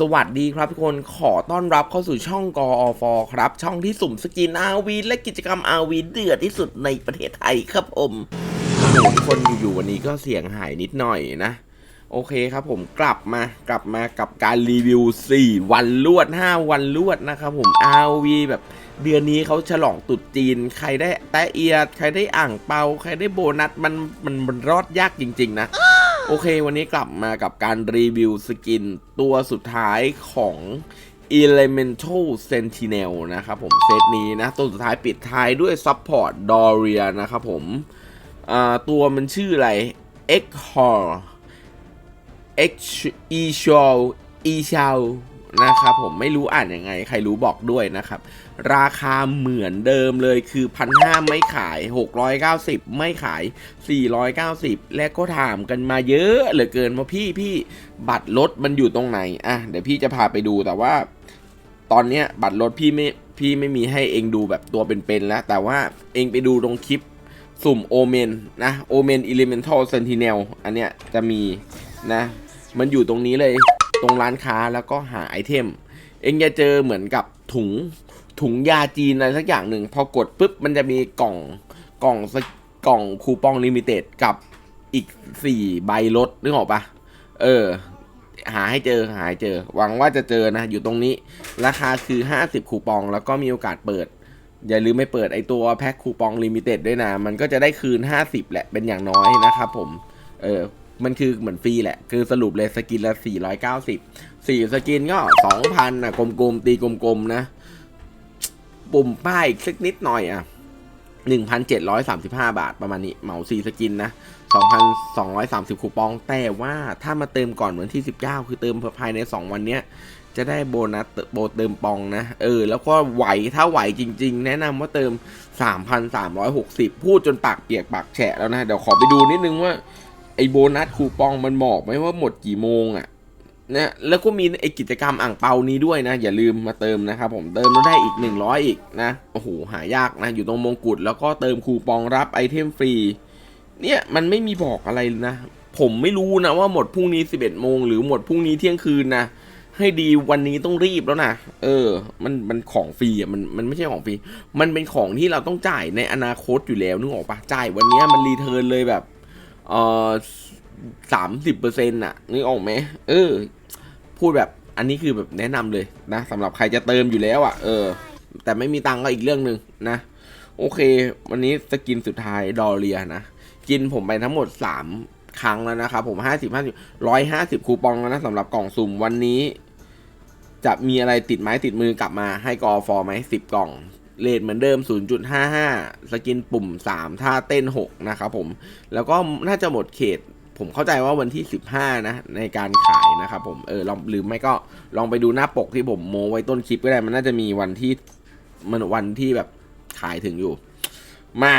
สวัสดีครับทุกคนขอต้อนรับเข้าสู่ช่องกอฟครับ ช่องที่สุ่มสกินอาวีและกิจกรรมอาวีเดือดที่สุดในประเทศไทยครับผมทุกคนอยู่วันนี้ก็เสียงหายนิดหน่อยนะ โอเคครับผมกลับมากลับมากับการรีวิว 4 วันลวด 5 วันลวดนะครับผม RV แบบเดือนนี้เขาฉลองตรุษจีน ใครได้แตะเอียด ใครได้อ่างเปา ใครได้โบนัสมันมันมันรอดยากจริง ๆ นะ โอเค วันนี้กลับมากับการรีวิวสกินตัวสุดท้ายของ Elemental Sentinel นะครับผมเซตนี้นะ ตัวสุดท้ายปิดท้ายด้วย Support Doria นะครับผมตัวมันชื่ออะไร X Hor X E s h o w E s h o w นะครับผมไม่รู้อ่านยังไง ใครรู้บอกด้วยนะครับ ราคาเหมือนเดิมเลยคือพันห้าไม่ขาย 690 ไม่ขาย 490 และก็ถามกันมาเยอะเหลือเกินว่าพี่พี่บัตรรถมันอยู่ตรงไหนอะเดี๋ยวพี่จะพาไปดูแต่ว่า ตอนเนี้ยบัตรรถพี่ไม่พี่ไม่มีให้เองดูแบบตัวเป็นๆแล้ว แต่ว่าเองไปดูตรงคลิปสุ่มโอเมนนะโอเมนอิเลเมนทัลเซนติเนลอันเนี้ยจะมีนะ มันอยู่ตรงนี้เลย ตรงร้านค้าแล้วก็หาไอเทม เองจะเจอเหมือนกับถุงถุงยาจีนอะไรสักอย่างหนึ่งพอกดปุ๊บมันจะมีกล่องกล่องสกล่องคูปองลิมิเต็ดกับอีกสี่ใบลดนึกออกปะเออ หาให้เจอหาให้เจอ หวังว่าจะเจอนะ อยู่ตรงนี้ ราคาคือ 50 คูปอง แล้วก็มีโอกาสเปิด อย่าลืมไม่เปิดไอตัวแพ็คคูปองลิมิเต็ดด้วยนะ มันก็จะได้คืน 50 แหละเป็นอย่างน้อยนะครับผม เออ มันคือเหมือนฟรีแหละ คือสรุปเลยสกินละ 490 4 สกินก็ 2,000นะกลมๆ ตีกลมๆ นะ ปุ่มป้ายอีกสักนิดหน่อยอะ 1,735 บาทประมาณนี้ เหมา4สกินนะ 2,230 คูปอง แต่ว่าถ้ามาเติมก่อนวันที่ 19 คือเติมภายใน 2 วันเนี้ย จะได้โบนัสโบเติมปองนะ เออ แล้วก็ไหว ถ้าไหวจริง ๆ แนะนำว่าเติม 3,360 พูดจนปากเปียกปากแฉะแล้วนะ เดี๋ยวขอไปดูนิดนึงว่า ไอ้โบนัสคูปองมันบอกไหมว่าหมดกี่โมงอะ่ะนะแล้วก็มีไอ้กิจกรรมอ่างเปานี้ด้วยนะ อย่าลืมมาเติมนะครับผมเติมแล้วได้อีก 100 อีกนะโอ้โหหายากนะ อยู่ตรงมงกุฎแล้วก็เติมคูปองรับไอเทมฟรี เนี่ยมันไม่มีบอกอะไรนะ ผมไม่รู้นะว่าหมดพรุ่งนี้ 11 โมงหรือหมดพรุ่งนี้เที่ยงคืนนะให้ดีวันนี้ต้องรีบแล้วนะ เออ มัน มันของฟรีอะ มัน มันไม่ใช่ของฟรี มันเป็นของที่เราต้องจ่ายในอนาคตอยู่แล้วนึกออกปะจ่ายวันนี้มันรีเทิร์นเลยแบบ เออสามสิบเปอร์เซ็นต์อะนึกออกไหมเออ พูดแบบอันนี้คือแบบแนะนำเลยนะสำหรับใครจะเติมอยู่แล้วอะเออ แต่ไม่มีตังก็อีกเรื่องหนึ่งนะ โอเค วันนี้สกินสุดท้ายดอเรียนะ กินผมไปทั้งหมดสามครั้งแล้วนะครับผมห้าสิบห้าสิบร้อยห้าสิบคูปองแล้วนะสำหรับกล่องสุ่มวันนี้ จะมีอะไรติดไม้ติดมือกลับมาให้กอฟอร์ไหมสิบกล่อง เลทเหมือนเดิม 0.55 สกินปุ่ม 3 ท่าเต้น 6 นะครับผม แล้วก็น่าจะหมดเขต ผมเข้าใจว่าวันที่ 15 นะ ในการขายนะครับผม เออ ลองหรือไม่ก็ลองไปดูหน้าปกที่ผมโมไว้ต้นคลิปก็ได้ มันน่าจะมีวันที่มันวันที่แบบขายถึงอยู่ มา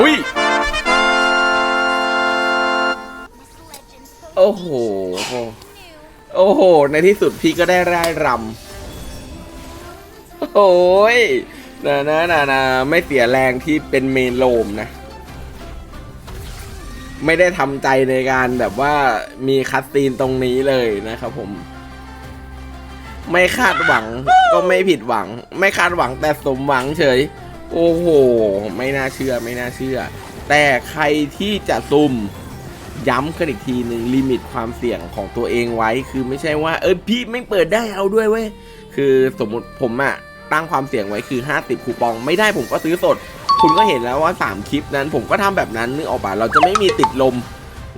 อุ้ย โอ้โห โอ้โห ในที่สุดพี่ก็ได้ร่ายรำ โอ้ยนะนะนะนะไม่เสียแรงที่เป็นเมนโลมนะ ไม่ได้ทำใจในการแบบว่ามีคัตซีนตรงนี้เลยนะครับผม ไม่คาดหวังก็ไม่ผิดหวัง ไม่คาดหวังแต่สมหวังเฉย โอ้โห ไม่น่าเชื่อไม่น่าเชื่อ แต่ใครที่จะซุ่ม ย้ำกันอีกทีหนึ่งลิมิตความเสี่ยงของตัวเองไว้ คือไม่ใช่ว่าเออพี่ไม่เปิดได้เอาด้วยเว้ยคือสมมติผมอะตั้งความเสี่ยงไว้คือ 50 คูปองไม่ได้ผมก็ซื้อสด คุณก็เห็นแล้วว่า 3 คลิปนั้น ผมก็ทำแบบนั้นนึกออกปะเราจะไม่มีติดลม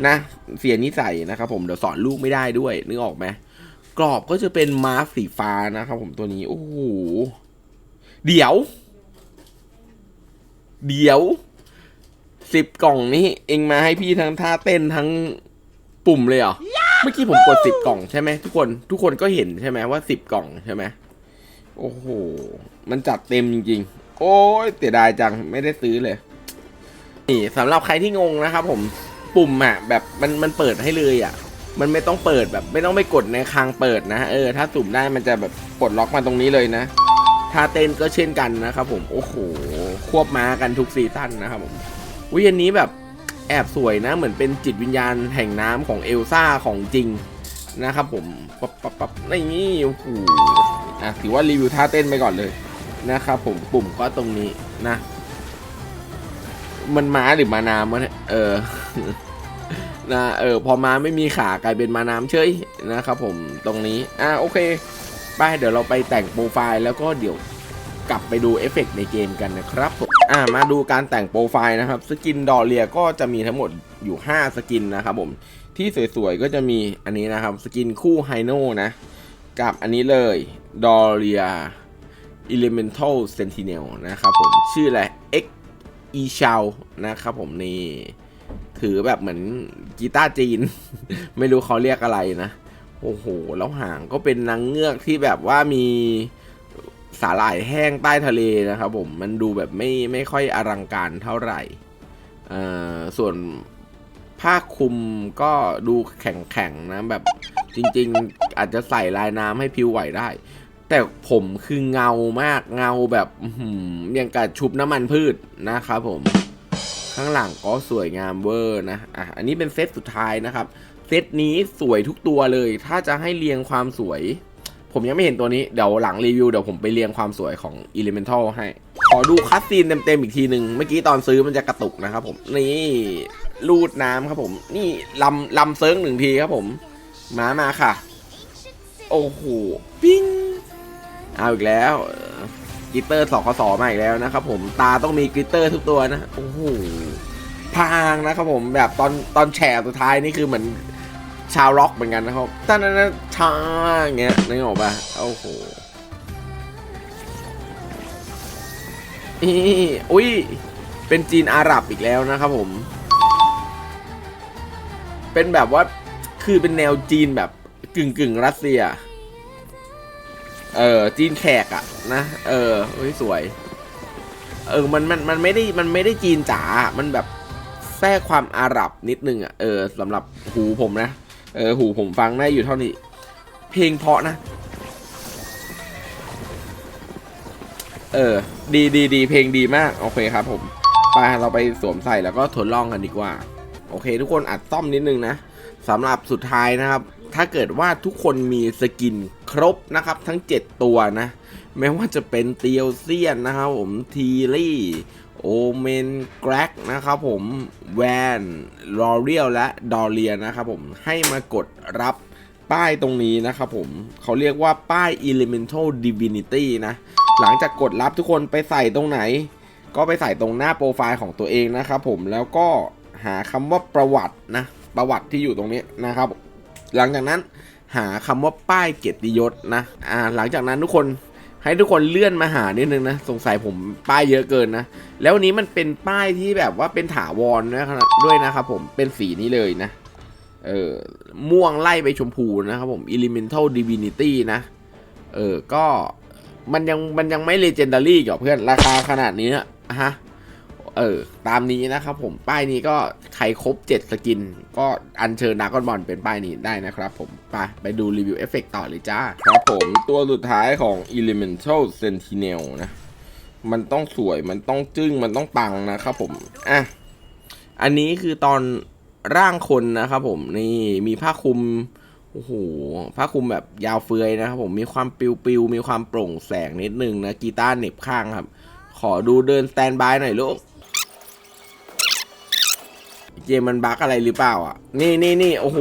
นะเสียนิสัยนะครับผมเดี๋ยวสอนลูกไม่ได้ด้วยนึกออกไหมกรอบก็จะเป็นมาร์สีฟ้านะครับผมตัวนี้โอ้โหเดี๋ยว เดี๋ยว สิบกล่องนี้เองมาให้พี่ทั้งท่าเต้นทั้งปุ่มเลยเหรอ เมื่อกี้ผมกดสิบกล่องใช่ไหมทุกคน ทุกคนก็เห็นใช่ไหมว่าสิบกล่องใช่ไหมโอ้โห มันจัดเต็มจริงๆ โอ้ยเสียดายจังไม่ได้ซื้อเลย นี่สำหรับใครที่งงนะครับผมปุ่มอะแบบมันมันเปิดให้เลยอะมันไม่ต้องเปิดแบบ ไม่ต้องไปกดในคางเปิดนะ เออ ถ้าสุ่มได้มันจะแบบปลดล็อกมาตรงนี้เลยนะ ท่าเต้นก็เช่นกันนะครับผม โอ้โห ควบม้ากันทุกซีซั่นนะครับผม วิอันนี้แบบแอบสวยนะ เหมือนเป็นจิตวิญญาณแห่งน้ำของเอลซ่าของจริงนะครับผมปั๊บปับปับนี่โอ้โหอะถือว่ารีวิวท่าเต้นไปก่อนเลยนะครับผมปุ่มก็ตรงนี้นะ มันม้าหรือมาน้ำวะเนี่ยเออนะเออพอม้าไม่มีขากลายเป็นมาน้ำเฉยนะครับผมตรงนี้อะโอเคไปเดี๋ยวเราไปแต่งโปรไฟล์แล้วก็เดี๋ยว กลับไปดูเอฟเฟกต์ในเกมกันนะครับผมอะมาดูการแต่งโปรไฟล์นะครับ สกินดอเรียก็จะมีทั้งหมดอยู่ 5 สกินนะครับผมที่สวยๆก็จะมีอันนี้นะครับ สกินคู่ไฮโนนะ กับอันนี้เลยดอเรีย Elemental Sentinel นะครับผมชื่ออะไร X อีชาวนะครับผมนี่ถือแบบเหมือนกีตาร์จีน ไม่รู้เขาเรียกอะไรนะ โอ้โห แล้วหางก็เป็นนางเงือกที่แบบว่ามี สาหร่ายแห้งใต้ทะเลนะครับผมมันดูแบบไม่ไม่ค่อยอลังการเท่าไหร่ส่วนผ้าคลุมก็ดูแข็งๆนะแบบจริง ๆ อาจจะใส่ลายน้ำให้ผิวไหวได้ แต่ผมคือเงามากเงาแบบอื้อหืออย่างกับชุบน้ำมันพืชนะครับผมข้างหลังก็สวยงามเวอร์นะอะอันนี้เป็นเซตสุดท้ายนะครับ เซตนี้สวยทุกตัวเลย ถ้าจะให้เรียงความสวย ผมยังไม่เห็นตัวนี้ เดี๋ยวหลังรีวิวเดี๋ยวผมไปเรียงความสวยของ Elemental ให้ ขอดูคัสซีนเต็มๆอีกทีหนึ่งเมื่อกี้ตอนซื้อมันจะกระตุกนะครับผม นี่ลูดน้ำครับผม นี่ลำลำเซิร์งหนึ่งทีครับผม มามาค่ะ โอ้โห ปิ้ง เอาอีกแล้วกิตเตอร์สคสอมาอีกแล้วนะครับผม ตาต้องมีกิตเตอร์ทุกตัวนะ โอ้โหพางนะครับผม แบบตอนตอนแฉสุดท้ายนี่คือเหมือน ชาวร็อกเหมือนกันนะครับตอนนั้นชาอย่างเงี้ยนึกออกปะโอ้โหนี่อุ้ย เป็นจีนอาหรับอีกแล้วนะครับผม เป็นแบบว่า คือเป็นแนวจีนแบบกึ่งกึ่งรัสเซีย เออ จีนแขกอะนะ เออเฮ้ยสวย เออ มัน มัน มันไม่ได้ มันไม่ได้จีนจ๋า มันแบบแทรกความอาหรับนิดนึงอะเออสำหรับหูผมนะ เออหูผมฟังได้อยู่เท่านี้ เพลงเพราะนะ เออ ดีดีดีเพลงดีมาก โอเคครับผมไปเราไปสวมใส่แล้วก็ทดลองกันดีกว่า โอเค ทุกคนอัดซ่อมนิดนึงนะสำหรับสุดท้ายนะครับ ถ้าเกิดว่าทุกคนมีสกินครบนะครับ ทั้ง 7 ตัวนะ ไม่ว่าจะเป็นเตียวเซียนนะครับผมทีลี่ โอเมนแกรกนะครับผมแวนลอเรียลและดอเรียนะครับผมให้มากดรับป้ายตรงนี้นะครับผมเขาเรียกว่าป้าย Elemental Divinity นะ หลังจากกดรับทุกคนไปใส่ตรงไหน ก็ไปใส่ตรงหน้าโปรไฟล์ของตัวเองนะครับผมแล้วก็หาคำว่าประวัตินะ ประวัติที่อยู่ตรงนี้นะครับ หลังจากนั้นหาคำว่าป้ายเกียรติยศนะอ่าหลังจากนั้นทุกคน ให้ทุกคนเลื่อนมาหานิดนึงนะ สงสัยผมป้ายเยอะเกินนะ แล้ววันนี้มันเป็นป้ายที่แบบว่าเป็นถาวรนะครับด้วยนะครับผมเป็นสีนี้เลยนะ เออม่วงไล่ไปชมพูนะครับผม Elemental Divinity นะ เออก็มันยังมันยังไม่เลเจนดารี่กับเพื่อนราคาขนาดนี้นะฮะ เออ ตามนี้นะครับผมป้ายนี้ก็ใครครบ 7 สกิน ก็อัญเชิญดากอนบอลเป็นป้ายนี้ได้นะครับผมไปไปดูรีวิวเอฟเฟกต่อเลยจ้า ครับผมตัวสุดท้ายของ Elemental Sentinel นะ มันต้องสวยมันต้องจึ้งมันต้องปังนะครับผม อะ อันนี้คือตอนร่างคนนะครับผมนี่มีผ้าคลุมโอ้โหผ้าคลุมแบบยาวเฟือยนะครับผมมีความปิวๆมีความโปร่งแสงนิดนึงนะกีตาร์เหน็บข้างครับ ขอดูเดินสแตนบายหน่อยลูก เกมมันบั๊กอะไรหรือเปล่าอะ นี่นี่นี่โอ้โห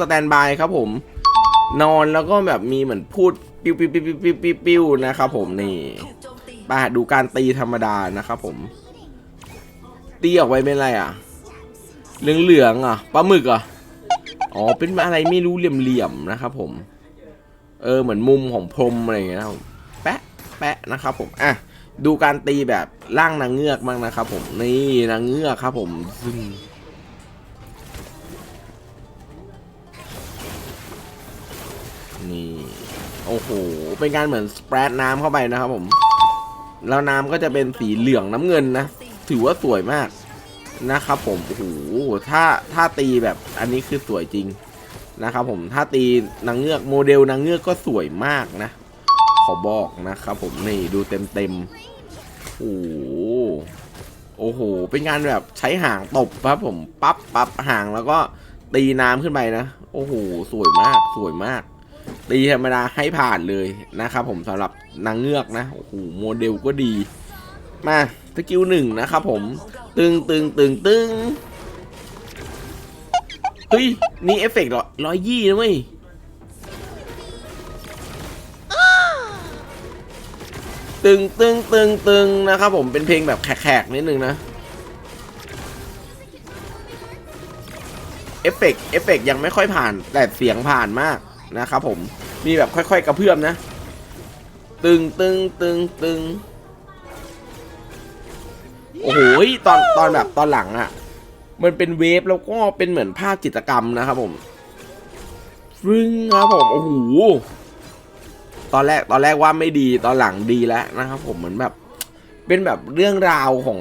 สแตนบายครับผม นอนแล้วก็แบบมีเหมือนพูดปิ้วปิ้วปิ้วปิ้วปิ้วปิ้วปิ้วนะครับผมนี่ไปดูการตีธรรมดานะครับผม ตีออกไปเป็นอะไรอะ เหลืองเหลืองๆอะปลาหมึกอะอ๋อเป็นอะไรไม่รู้เหลี่ยมๆนะครับผม เออเหมือนมุมของพรมอะไรอย่างเงี้ยนะครับแปะแปะนะครับผมอะดูการตีแบบร่างนางเงือกบ้างนะครับผมนี่นางเงือกครับผมซึ่ง โอ้โห เป็นการเหมือนสเปรดน้ำเข้าไปนะครับผม แล้วน้ำก็จะเป็นสีเหลืองน้ำเงินนะ ถือว่าสวยมากนะครับผม โอ้โห ถ้าถ้าตีแบบอันนี้คือสวยจริงนะครับผม ถ้าตีนางเงือกโมเดลนางเงือกก็สวยมากนะ ขอบอกนะครับผม นี่ดูเต็มเต็มโอ้โห โอ้โห เป็นงานแบบใช้หางตบครับผม ปั๊บปั๊บหางแล้วก็ตีน้ำขึ้นไปนะ โอ้โห สวยมาก สวยมาก ตีธรรมดาให้ผ่านเลยนะครับผมสำหรับนางเงือกนะ โอ้โห โมเดลก็ดี มาสกิลหนึ่งนะครับผม ตึงตึงตึงตึงเฮ้ย นี่เอฟเฟกต์ร้อยยี่นะเว้ยตึงตึงตึงตึงนะครับผมเป็นเพลงแบบแขกๆนิดนึงนะเอฟเฟกต์เอฟเฟกต์ยังไม่ค่อยผ่านแต่เสียงผ่านมาก นะครับผมมีแบบค่อย ๆ กระเพื่อมนะ ตึงตึงตึงตึงโอ้โหตอนตอนแบบตอนหลังอะ่ะ มันเป็นเวฟแล้วก็เป็นเหมือนภาพจิตรกรรมนะครับผมฟึ้งครับผมโอ้โหตอนแรกตอนแรกว่าไม่ดีตอนหลังดีแล้วนะครับผมเหมือนแบบ เป็นแบบเรื่องราวของ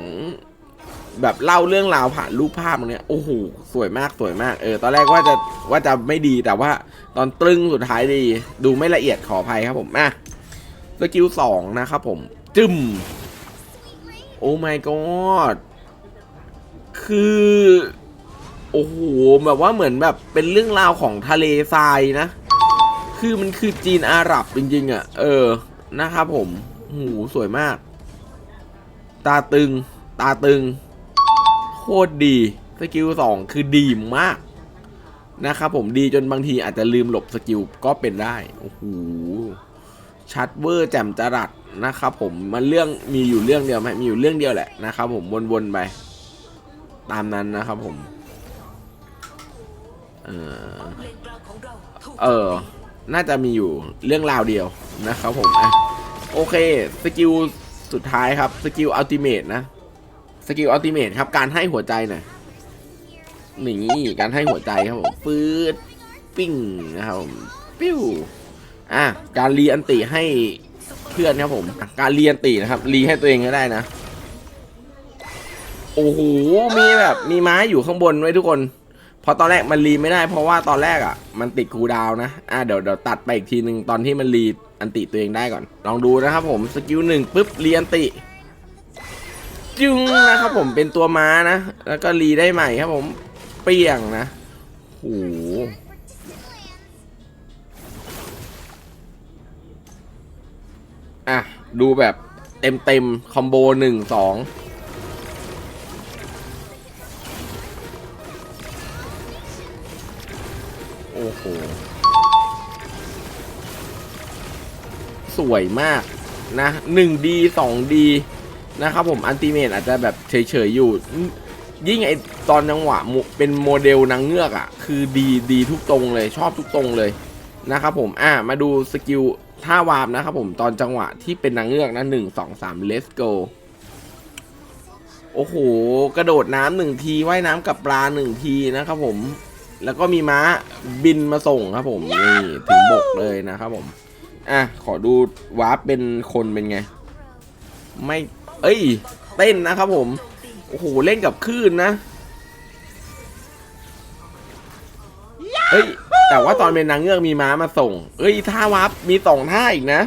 แบบเล่าเรื่องราวผ่านรูปภาพตรงเนี้ยโอ้โหสวยมากสวยมากเออตอนแรกว่าจะว่าจะไม่ดีแต่ว่าตอนตรึงสุดท้ายดี ดูไม่ละเอียดขออภัยครับผมอะสกิลสองนะครับผม จึมโอ้ my god คือ โอ้โห แบบว่าเหมือนแบบเป็นเรื่องราวของทะเลทรายนะ คือมันคือจีนอาหรับจริง ๆอะ่ะ เออ นะครับผม หูสวยมาก ตาตึง ตาตึง ตรดีสกิลสองคือดีมากนะครับผมดีจนบางทีอาจจะลืมหลบสกิลก็เป็นได้โอ้โหชัดเวอร์แจ่มจรัสนะครับผมมันเรื่องมีอยู่เรื่องเดียวไหมมีอยู่เรื่องเดียวแหละนะครับผมวนๆไป ตามนั้นนะครับผม เออเออ น่าจะมีอยู่เรื่องราวเดียวนะครับผมอะโอเค สกิลสุดท้ายครับ สกิลอัลติเมทนะ สกิลอัลติเมทครับ การให้หัวใจหน่อยนี่การให้หัวใจครับผมฟืดปิ้งนะครับผมปิ้วอะการรีอันติให้เพื่อนครับผม การรีอันตินะครับรีให้ตัวเองก็ได้นะ โอ้โหมีแบบมีไม้อยู่ข้างบนไว้ทุกคนเพราะตอนแรกมันรีไม่ได้ เพราะว่าตอนแรกอะ มันติดคูดาวน์นะอะเดี๋ยวเดี๋ยวตัดไปอีกทีหนึ่งตอนที่มันรีอันติตัวเองได้ก่อน ลองดูนะครับผมสกิลหนึ่งปุ๊บรีอันติ จึงนะครับผมเป็นตัวม้านะ แล้วก็รีได้ใหม่ครับผม เปรี้ยงนะโหอะ ดูแบบเต็มเต็มคอมโบหนึ่งสองโอ้โห สวยมากนะหนึ่งดีสองดี นะครับผมอันติเมตอาจจะแบบเฉยๆอยู่ ยิ่งไอตอนจังหวะเป็นโมเดลนางเงือกอะ่ะ คือดีดีทุกตรงเลยชอบทุกตรงเลยนะครับผมอะมาดูสกิลท่าวาร์มนะครับผมตอนจังหวะที่เป็นนางเงือกนะหนึ่งสองสาม let's go โอ้โห กระโดดน้ำหนึ่งทีว่ายน้ำกับปลาหนึ่งทีนะครับผม แล้วก็มีม้าบินมาส่งครับผมนี่ถึงบกเลยนะครับผม อะ ขอดูวาร์ปเป็นคนเป็นไง ไม่ เอ้ย เต้นนะครับผม โอ้โห เล่นกับคลื่นนะ เอ้ย แต่ว่าตอนเป็นนางเงือกมีม้ามาส่ง เอ้ย ท่าวาร์ปมีสองท่าอีกนะ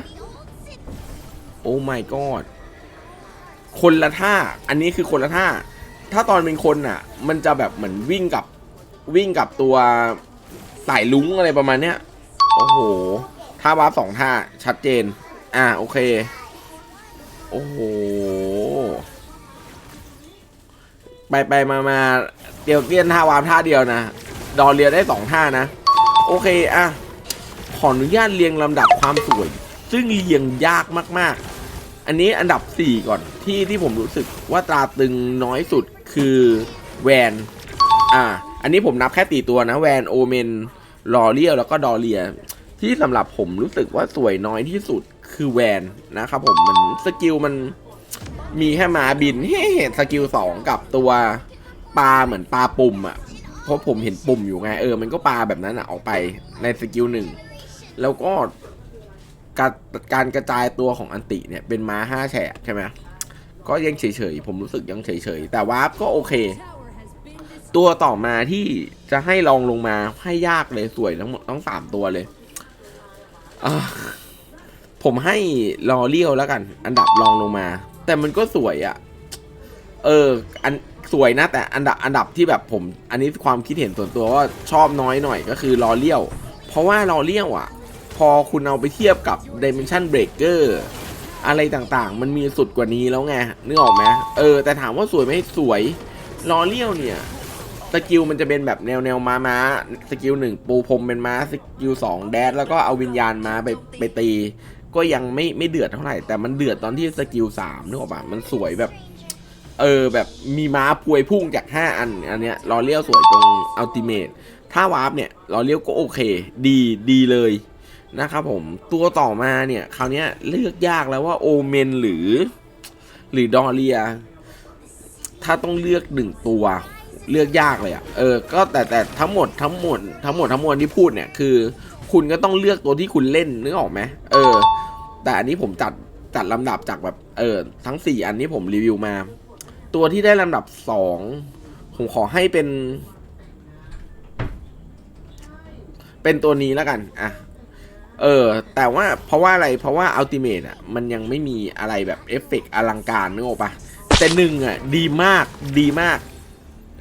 โอ้ my god คนละท่า อันนี้คือคนละท่า ถ้าตอนเป็นคนอะ มันจะแบบเหมือนวิ่งกับวิ่งกับตัวสายลุงอะไรประมาณเนี้ย โอ้โห ท่าวาร์ปสองท่า ชัดเจน อ่า โอเค โอ้โห ไปไปมามาเดียวเรียนท่าวาร์ปท่าเดียวนะ ดอเรียได้สองท่านะ โอเคอะขออนุญาตเรียงลำดับความสวย ซึ่งเรียงยากมากๆ อันนี้อันดับ 4 ก่อนที่ที่ผมรู้สึกว่าตราตึงน้อยสุดคือแวน อ่า อันนี้ผมนับแค่ตีตัวนะ แวนโอเมนลอเรียแล้วก็ดอเรีย ที่สำหรับผมรู้สึกว่าสวยน้อยที่สุด คือแวนนะครับผมมันสกิลมันมีแค่มาบินเฮ้สกิลสองกับตัวปลาเหมือนปลาปุ่มอะ่ะเพราะผมเห็นปุ่มอยู่ไงเออมันก็ปลาแบบนั้นอะ่ะออกไปในสกิลหนึ่งแล้วก็การการกระจายตัวของอันติเนี่ยเป็นม้าห้าแฉกใช่ไหมก็ยังเฉยๆผมรู้สึกยังเฉยๆแต่วาร์ปก็โอเค ตัวต่อมาที่จะให้ลองลงมาให้ยากเลยสวยทั้งหมดทั้งสามตัวเลยอ่า ผมให้ลอเลียวแล้วกัน อันดับรองลงมา แต่มันก็สวยอะ่ะ เออ อันสวยนะ แต่อันดับอันดับที่แบบผม อันนี้ความคิดเห็นส่วนตัวว่าชอบน้อยหน่อยก็คือลอเลี้ยว เพราะว่าลอเลี้ยวอะ พอคุณเอาไปเทียบกับ Dimension Breaker อะไรต่างๆ มันมีสุดกว่านี้แล้วไงนึกออกไหมเออ แต่ถามว่าสวยไหมสวยลอเลี้ยวเนี่ยสกิลมันจะเป็นแบบแนวแนวม้าม้าสกิลหนึ่งปูพรมเป็นม้าสกิลสองแดดแล้วก็เอาวิญญาณม้าไปไปตี ก็ยังไม่ไม่เดือดเท่าไหร่ แต่มันเดือดตอนที่สกิลสามนึกออกปะมันสวยแบบ เออแบบมีม้าพวยพุ่งจาก 5 อัน อันเนี้ยลอเลี้ยวสวยตรงอัลติเมทถ้าวาร์ปเนี่ยลอเลี้ยวก็โอเค ดีดีเลยนะครับผมตัวต่อมาเนี่ยคราวเนี้ยเลือกยากแล้วว่าโอเมนหรือ หรือดอเรีย ถ้าต้องเลือกหนึ่งตัวเลือกยากเลยอะ่ะ เออ ก็แต่แต่ทั้งหมดทั้งหมดทั้งหมดทั้งมวลที่พูดเนี่ยคือ คุณก็ต้องเลือกตัวที่คุณเล่นนึกออกไหมเออ แต่อันนี้ผมจัดจัดลำดับจากแบบเออทั้งสี่อันที่ผมรีวิวมา ตัวที่ได้ลำดับสองผมขอให้เป็น เป็นตัวนี้แล้วกันอะเออ แต่ว่าเพราะว่าอะไรเพราะว่าอัลติเม e อะ มันยังไม่มีอะไรแบบเอฟเฟกต์อลังการนึกออกปะแต่หนึ่งอะ ดีมากดีมาก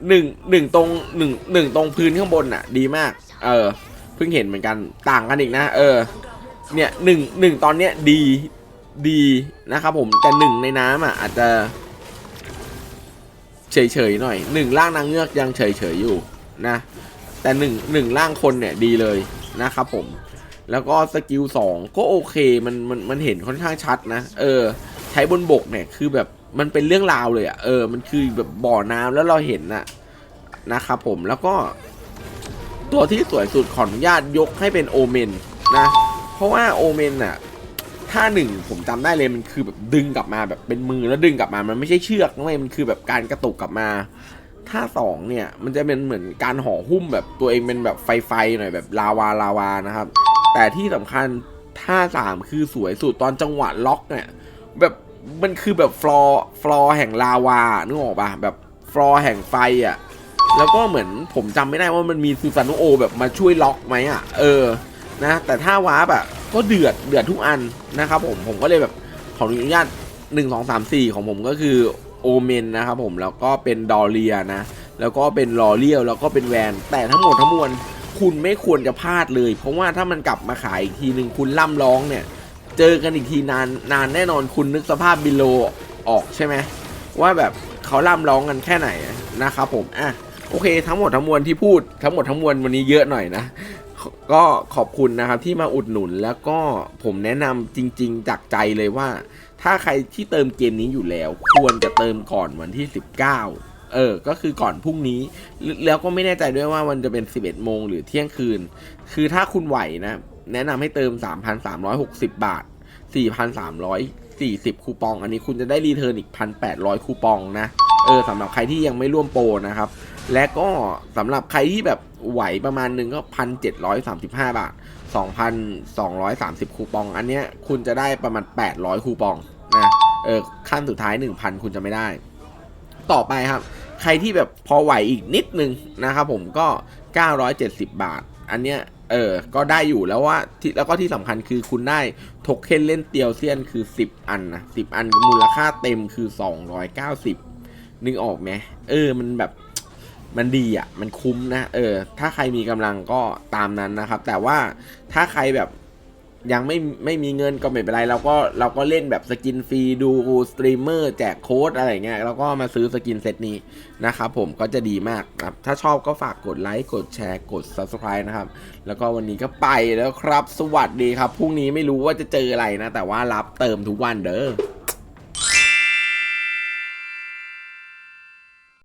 หนึ่งหนึ่งตรงหนึ่งหนึ่งตรงพื้นข้างบนอะ ดีมาก เออเพิ่งเห็นเหมือนกันต่างกันอีกนะ เออ เนี่ยหนึ่งหนึ่งตอนเนี้ยดีดีนะครับผมแต่หนึ่งในน้ำอะอาจจะ เฉยๆหน่อยหนึ่งร่างนางเงือกยังเฉยๆอยู่นะ แต่หนึ่งหนึ่งร่างคนเนี่ยดีเลยนะครับผม แล้วก็สกิลสองก็โอเคมันมันมันเห็นค่อนข้างชัดนะ เออ ใช้บนบกเนี่ยคือแบบมันเป็นเรื่องราวเลยอะ่ะเออ มันคือแบบบ่อน้ำแล้วเราเห็นน่ะนะครับผมแล้วก็ ตัวที่สวยสุดขออนุญาตยกให้เป็นโอเมนนะ เพราะว่าโอเมนอะถ้าหนึ่งผมจำได้เลยมันคือแบบดึงกลับมาแบบเป็นมือแล้วดึงกลับมา มันไม่ใช่เชือกนะเว้ยมันคือแบบการกระตุกกลับมาถ้าสองเนี่ยมันจะเป็นเหมือนการห่อหุ้มแบบตัวเองเป็นแบบไฟไฟหน่อยแบบลาวาลาวานะครับ แต่ที่สำคัญท่าสามคือสวยสุดตอนจังหวะล็อกเนี่ยแบบมันคือแบบฟลอร์ฟลอร์แห่งลาวานึกออกปะแบบฟลอร์แห่งไฟอะแล้วก็เหมือนผมจำไม่ได้ว่ามันมีซูซานุโอแบบมาช่วยล็อกไหมอะเออ นะแต่ถ้าวาร์ปอะก็เดือดเดือดทุกอันนะครับผมผมก็เลยแบบขออนุญาตหนึ่งสองสามสี่ของผมก็คือโอเมนนะครับผมแล้วก็เป็นดอเรียนะ แล้วก็เป็นลอเลียวแล้วก็เป็นแวน แต่ทั้งหมดทั้งมวลคุณไม่ควรจะพลาดเลย เพราะว่าถ้ามันกลับมาขายอีกทีหนึ่งคุณล่ำร้องเนี่ย เจอกันอีกทีนานนานแน่นอนคุณนึกสภาพบิโลออกใช่ไหมว่าแบบเขาล่ำร้องกันแค่ไหนนะครับผมอะโอเค ทั้งหมดทั้งมวลที่พูดทั้งหมดทั้งมวลวันนี้เยอะหน่อยนะ ก็ขอบคุณนะครับที่มาอุดหนุนแล้วก็ผมแนะนำจริง ๆ จากใจเลยว่า ถ้าใครที่เติมเกมนี้อยู่แล้ว ควรจะเติมก่อนวันที่ 19 เออ ก็คือก่อนพรุ่งนี้ แล้วก็ไม่แน่ใจด้วยว่ามันจะเป็น 11 โมงหรือเที่ยงคืน คือถ้าคุณไหวนะ แนะนำให้เติม 3,360 บาท 4,340 คูปอง อันนี้คุณจะได้รีเทิร์นอีก 1,800 คูปองนะ เออสำหรับใครที่ยังไม่ร่วมโปรนะครับ และก็สำหรับใครที่แบบ ไหวประมาณนึงก็พันเจ็ดร้อยสามสิบห้าบาทสองพันสองร้อยสามสิบคูปอง อันเนี้ยคุณจะได้ประมาณแปดร้อยคูปองนะเออขั้นสุดท้ายหนึ่งพันคุณจะไม่ได้ ต่อไปครับ ใครที่แบบพอไหวอีกนิดนึงนะครับผมก็970บาท อันเนี้ยเออ ก็ได้อยู่แล้วว่าที่แล้วก็ที่สำคัญคือคุณได้โทเค็นเล่นเตียวเซียนคือ 10 อันนะ10 อันมูลค่าเต็มคือ 290 นึกออกไหมเออ มันแบบ มันดีอะ มันคุ้มนะเออ ถ้าใครมีกำลังก็ตามนั้นนะครับ แต่ว่าถ้าใครแบบยังไม่ไม่มีเงินก็ไม่เป็นไรเราก็เราก็เล่นแบบสกินฟรีดูสตรีมเมอร์แจกโค้ดอะไรเงี้ยแล้วก็มาซื้อสกินเซตนี้นะครับผมก็จะดีมากครับ ถ้าชอบก็ฝากกดไลค์กดแชร์กด Subscribe นะครับ แล้วก็วันนี้ก็ไปแล้วครับ สวัสดีครับพรุ่งนี้ไม่รู้ว่าจะเจออะไรนะ แต่ว่ารับเติมทุกวันเด้อ